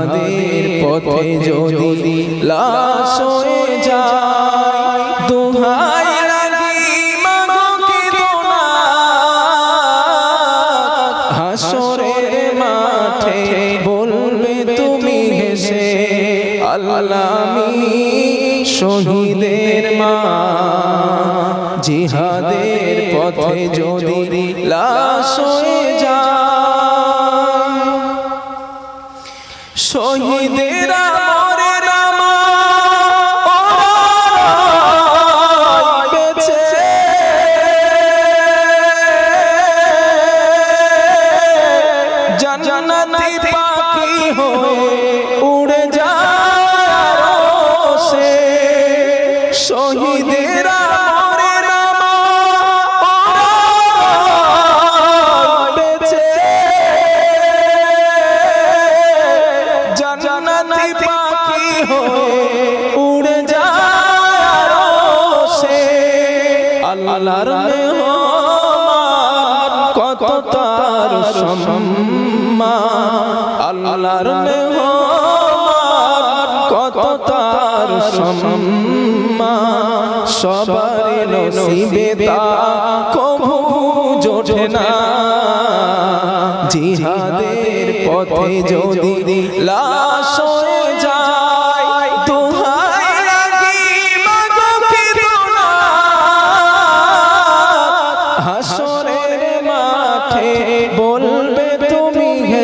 জিহাদের পথে যদি লাশ হয়ে যায়, দোহাই হাসরের মাঠে শহীদের মা। জিহাদের পথে যদি লাশ হয়ে যায় শহীদেরা মরে না মা, জান্নাতি পাখি হয়ে হয়ে উড়ে যায় আরশে। আল্লাহর কত তার সম্মান। আল্লাহর কত তার সম্মান। সবার নসিবে তা কভু জোটে না। জিহাদের পথে যদি লাশ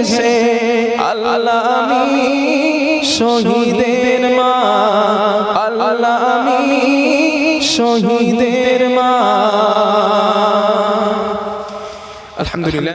তুমি হেসে আল্লাহ আমি শহীদের মা। আল্লাহ আমি শহীদের মা। আলহামদুলিল্লাহ।